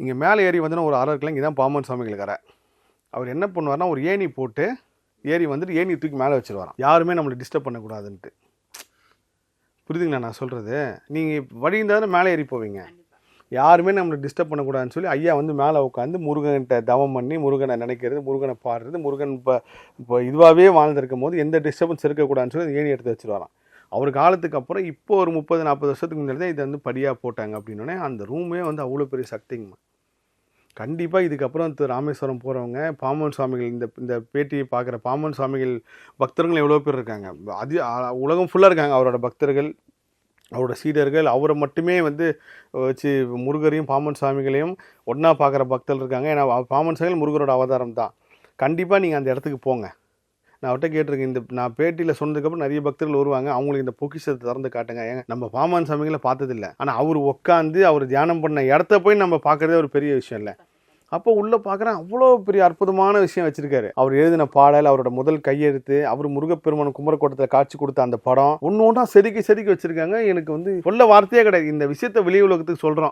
இங்கே மேலே ஏறி வந்தோன்னா ஒரு அரை இருக்கலாம் இங்கே தான் பாம்பன் சுவாமிகள் அவர் என்ன பண்ணுவார்னா ஒரு ஏணி போட்டு ஏறி வந்துட்டு ஏணி தூக்கி மேலே வச்சுருவாராம். யாருமே நம்மளை டிஸ்டர்ப் பண்ணக்கூடாதுன்ட்டு. புரியுதுங்களா நான் சொல்கிறது நீங்கள் வழி இருந்தால் மேலே ஏறி போவீங்க. யாருமே நம்மளை டிஸ்டர்ப் பண்ணக்கூடாதுன்னு சொல்லி ஐயா வந்து மேலே உட்காந்து முருகன்கிட்ட தவம் பண்ணி முருகனை நினைக்கிறது முருகனை பாடுறது முருகன் இப்போ இப்போ இதுவாகவே வாழ்ந்துருக்கும் போது எந்த டிஸ்டர்பன்ஸ் இருக்கக்கூடாதுன்னு சொல்லி ஏணி எடுத்து வச்சுருவாராம். அவர் காலத்துக்கு அப்புறம் இப்போ ஒரு முப்பது நாற்பது வருஷத்துக்கு முன்னாடி தான் இதை வந்து படியாக போட்டாங்க அப்படின்னோடனே அந்த ரூமே வந்து அவ்வளோ பெரிய சக்திங்கம்மா கண்டிப்பாக இதுக்கப்புறம் திரு ராமேஸ்வரம் போகிறவங்க பாமன் சுவாமிகள் இந்த இந்த பேட்டியை பார்க்குற பாமன் சுவாமிகள் பக்தர்கள் எவ்வளோ பேர் இருக்காங்க. அது உலகம் ஃபுல்லாக இருக்காங்க. அவரோட பக்தர்கள் அவரோட சீடர்கள் அவரை மட்டுமே வந்து வச்சு முருகரையும் பாமன் சுவாமிகளையும் ஒன்றா பார்க்குற பக்தர்கள் இருக்காங்க. ஏன்னா பாமன் சுவாமிகள் முருகரோட அவதாரம் தான். கண்டிப்பாக நீங்கள் அந்த இடத்துக்கு போங்க. நான் அவர்கிட்ட கேட்டிருக்கேன் இந்த நான் பேட்டியில் சொன்னதுக்கப்புறம் நிறைய பக்தர்கள் வருவாங்க. அவங்களுக்கு இந்த பொக்கிஷத்தை திறந்து காட்டுங்க. ஏங்க நம்ம பாமான் சாமிகளை பார்த்ததில்ல. ஆனால் அவர் உட்காந்து அவர் தியானம் பண்ண இடத்த போய் நம்ம பார்க்குறதே ஒரு பெரிய விஷயம் இல்லை. அப்போ உள்ளே பார்க்குறேன் அவ்வளோ பெரிய அற்புதமான விஷயம் வச்சிருக்காரு. அவர் எழுதின பாடல் அவரோட முதல் கையெழுத்து அவர் முருகப்பெருமான் குமரக்கோட்டத்தில் காட்சி கொடுத்த அந்த படம். ஒன்று ஒன்றா செதுக்கி செதுக்கி வச்சிருக்காங்க. எனக்கு வந்து சொல்ல வார்த்தையே கிடையாது. இந்த விஷயத்தை வெளி உலகத்துக்கு சொல்கிறோம்